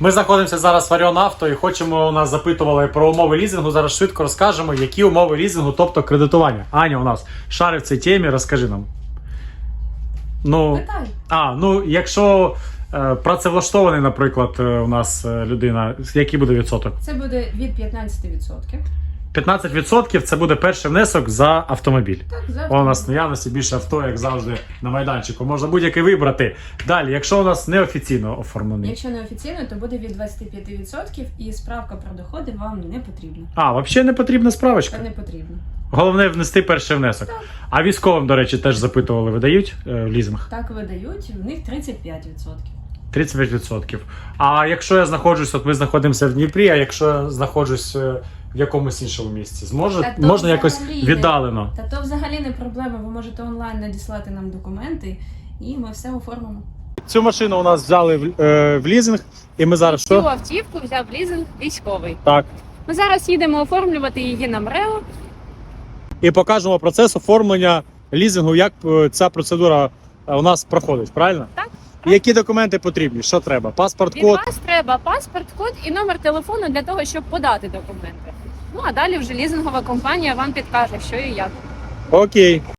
Ми знаходимося зараз в Аріон Авто і хочемо, у нас запитували про умови лізингу. Зараз швидко розкажемо, які умови лізингу, тобто кредитування. Аня у нас шари в цій темі, розкажи нам. Ну, Питай. а, ну якщо е, працевлаштований, наприклад, е, у нас е, людина, який буде відсоток? Це буде від 15%. 15% це буде перший внесок за автомобіль. Так, завтра. У нас наявності більше авто, як завжди, на майданчику. Можна будь-який вибрати. Далі, якщо у нас неофіційно оформлений. Якщо не офіційно, то буде від 25% і справка про доходи вам не потрібна. А, взагалі не потрібна справочка. Це не потрібно. Головне внести перший внесок. Так. А військовим, до речі, теж запитували, видають е, в лізинг? Так видають, в них 35%. 35%. А якщо я знаходжусь, от ми знаходимося в Дніпрі, а якщо я знаходжусь е, в якомусь іншому місці, зможе, Та то можна якось взагалі не- віддалено. Та то взагалі не проблема. Ви можете онлайн надіслати нам документи, і ми все оформимо. Цю машину у нас взяли в, е, в лізинг, і ми зараз Цю що? автівку взяв лізинг військовий. Так. Ми зараз їдемо оформлювати її на МРЕО. І покажемо процес оформлення лізингу, як е, ця процедура е, у нас проходить, правильно? Так. Які документи потрібні? Що треба? Паспорт, Від код. вас треба паспорт, код і номер телефону для того, щоб подати документи. Ну а далі вже лізингова компанія вам підкаже, що і як. Окей.